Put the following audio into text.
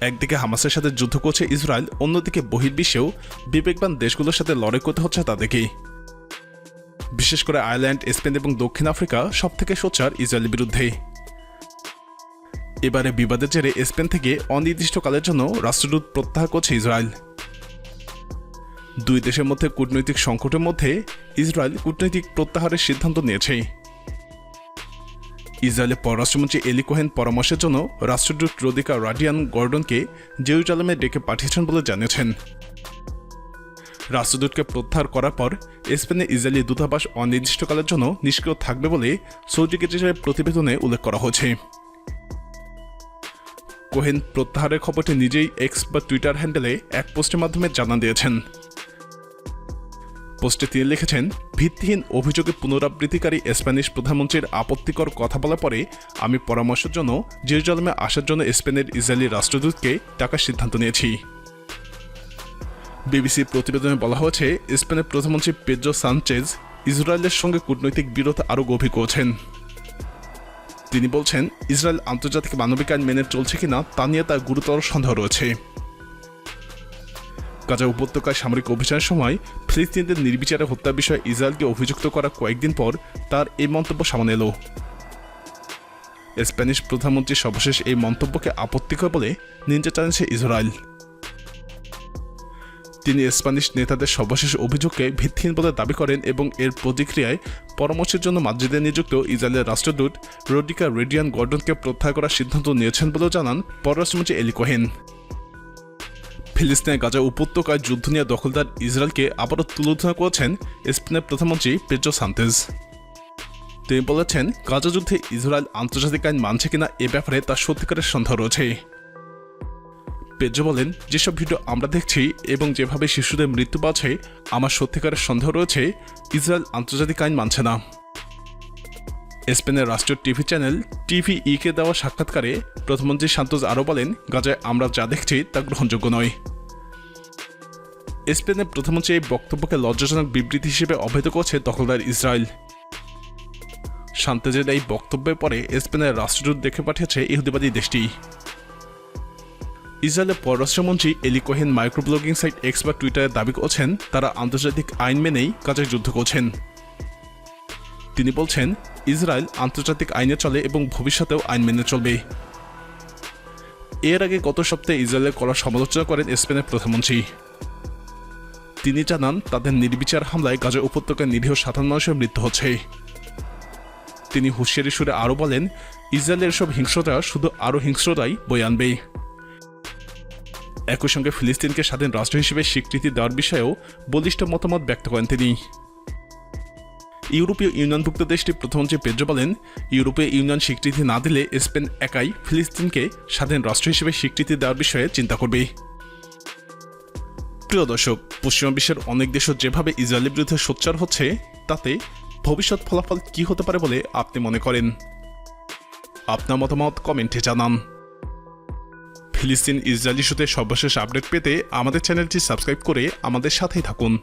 একদিকে হামাসের সাথে যুদ্ধ করছে ইসরায়েল, অন্যদিকে বহির্বিশ্বেও বিবেকবান দেশগুলোর সাথে লড়াই করতে হচ্ছে তাদেরকেই বিশেষ করে আয়ারল্যান্ড, স্পেন এবং দক্ষিণ আফ্রিকা সব থেকে সোচ্চার ইসরায়েলের বিরুদ্ধে। এবারে বিবাদের জেরে স্পেন থেকে অনির্দিষ্টকালের জন্য রাষ্ট্রদূত প্রত্যাহার করছে ইসরায়েল। দুই দেশের মধ্যে কূটনৈতিক সংকটের মধ্যে ইসরায়েল কূটনৈতিক প্রত্যাহারের সিদ্ধান্ত নিয়েছে। ইসরায়েলের পররাষ্ট্রমন্ত্রী এলি কোহেন পরামর্শের জন্য রাষ্ট্রদূত রোদিকা রাডিয়ান গর্ডনকে জেরুজালেমে ডেকে পাঠিয়েছেন বলে জানিয়েছেন। রাষ্ট্রদূতকে প্রত্যাহার করার পর স্পেনে ইসরায়েলি দূতাবাস অনির্দিষ্টকালের জন্য নিষ্ক্রিয় থাকবে বলে সৌদি গেজেটের প্রতিবেদনে উল্লেখ করা হয়েছে। কোহেন প্রত্যাহারের খবরটি নিজেই এক্স বা টুইটার হ্যান্ডেলে এক পোস্টের মাধ্যমে জানান দিয়েছেন। পোস্টে তিনি লিখেছেন, ভিত্তিহীন অভিযোগে পুনরাবৃত্তিকারী স্প্যানিশ প্রধানমন্ত্রীর আপত্তিকর কথা বলার পরে আমি পরামর্শের জন্য জেরুজালেমে আসার জন্য স্পেনের ইসরায়েলি রাষ্ট্রদূতকে ডাকার সিদ্ধান্ত নিয়েছি। বিবিসি প্রতিবেদনে বলা হয়েছে, স্পেনের প্রধানমন্ত্রী পেড্রো সানচেজ ইসরায়েলের সঙ্গে কূটনৈতিক বিরোধ আরও গভীর করছেন। তিনি বলছেন, ইসরায়েল আন্তর্জাতিক মানবিক আইন মেনে চলছে কিনা তা নিয়ে তার গুরুতর সন্দেহ রয়েছে। গাজা উপত্যকায় সামরিক অভিযানের সময় ফিলিস্তিনিদের নির্বিচারে হত্যা বিষয়ে ইসরায়েলকে অভিযুক্ত করা কয়েকদিন পর তার এই মন্তব্য সামনে এলো। স্প্যানিশ প্রধানমন্ত্রী সর্বশেষ এই মন্তব্যকে আপত্তিকর বলে নিন্দা জানিয়েছে ইসরায়েল। তিনি স্প্যানিশ নেতাদের সর্বশেষ অভিযোগকে ভিত্তিহীন বলে দাবি করেন এবং এর প্রতিক্রিয়ায় পরামর্শের জন্য মাদ্রিদে নিযুক্ত ইসরায়েলের রাষ্ট্রদূত রোডিকা রেডিয়ান গর্ডনকে প্রত্যাহার করার সিদ্ধান্ত নিয়েছেন বলেও জানান পররাষ্ট্রমন্ত্রী এলি কোহেন। ফিলিস্তিনের গাজা উপত্যকায় যুদ্ধ নিয়ে দখলদার ইসরায়েলকে আবারও তুলোধনা করেছেন স্পেনের প্রধানমন্ত্রী পেজো সান্তেজ। তিনি বলেছেন, গাজা যুদ্ধে ইসরায়েল আন্তর্জাতিক আইন মানছে কিনা এ ব্যাপারে তার সত্যিকারের সন্দেহ রয়েছে। পেজো বলেন, যেসব ভিডিও আমরা দেখছি এবং যেভাবে শিশুদের মৃত্যু পাচ্ছে, আমার সত্যিকারের সন্দেহ রয়েছে, ইসরায়েল আন্তর্জাতিক আইন মানছে না। স্পেনের রাষ্ট্রীয় টিভি চ্যানেল টিভি ইকে দেওয়া সাক্ষাৎকারে প্রধানমন্ত্রী সান্তোজ আরও বলেন, গাজায় আমরা যা দেখছি তা গ্রহণযোগ্য নয়। স্পেনের প্রধানমন্ত্রী এই বক্তব্যকে লজ্জাজনক বিবৃতি হিসেবে অবহিত করছে দখলদার ইসরায়েল। শান্তেজের এই বক্তব্যের পরে স্পেনের রাষ্ট্রদূত দেখে পাঠিয়েছে ইহুদিবাদী দেশটি। ইসরায়েলের পররাষ্ট্রমন্ত্রী এলি কোহেন মাইক্রোব্লগিং সাইট এক্স বা টুইটারে দাবি করছেন, তারা আন্তর্জাতিক আইন মেনেই কাজে যুদ্ধ করছেন। তিনি বলছেন ইসরায়েল আন্তর্জাতিক আইনে চলে এবং ভবিষ্যতেও আইন মেনে চলবে। এর আগে গত সপ্তাহে ইসরায়েলের করা সমালোচনা করেন স্পেনের প্রধানমন্ত্রী। তিনি জানান, তাদের নির্বিচার হামলায় গাজা উপত্যকায় নিরীহ সাধারণ মানুষের মৃত্যু হচ্ছে। তিনি হুঁশিয়ারি সুরে আরও বলেন, ইসরায়েলের সব হিংস্রতা শুধু আরও হিংস্রতাই বই আনবে। একই সঙ্গে ফিলিস্তিনকে স্বাধীন রাষ্ট্র হিসেবে স্বীকৃতি দেওয়ার বিষয়েও বলিষ্ঠ মতামত ব্যক্ত করেন তিনি। ইউরোপীয় ইউনিয়নভুক্ত দেশটি প্রধানমন্ত্রী পেড্রো বলেন ইউরোপীয় ইউনিয়ন স্বীকৃতি না দিলে স্পেন একাই ফিলিস্তিনকে স্বাধীন রাষ্ট্র হিসেবে স্বীকৃতি দেওয়ার বিষয়ে চিন্তা করবে। প্রিয় দর্শক, পশ্চিমা বিশ্বের অনেক দেশও যেভাবে ইসরায়েলের বিরুদ্ধে সোচ্চার হচ্ছে, তাতে ভবিষ্যৎ ফলাফল কি হতে পারে বলে আপনি মনে করেন? আপনার মতামত কমেন্টে জানান। ফিলিস্তিন ইসরায়েলি ইস্যুতে সর্বশেষ আপডেট পেতে আমাদের চ্যানেলটি সাবস্ক্রাইব করে আমাদের সাথেই থাকুন।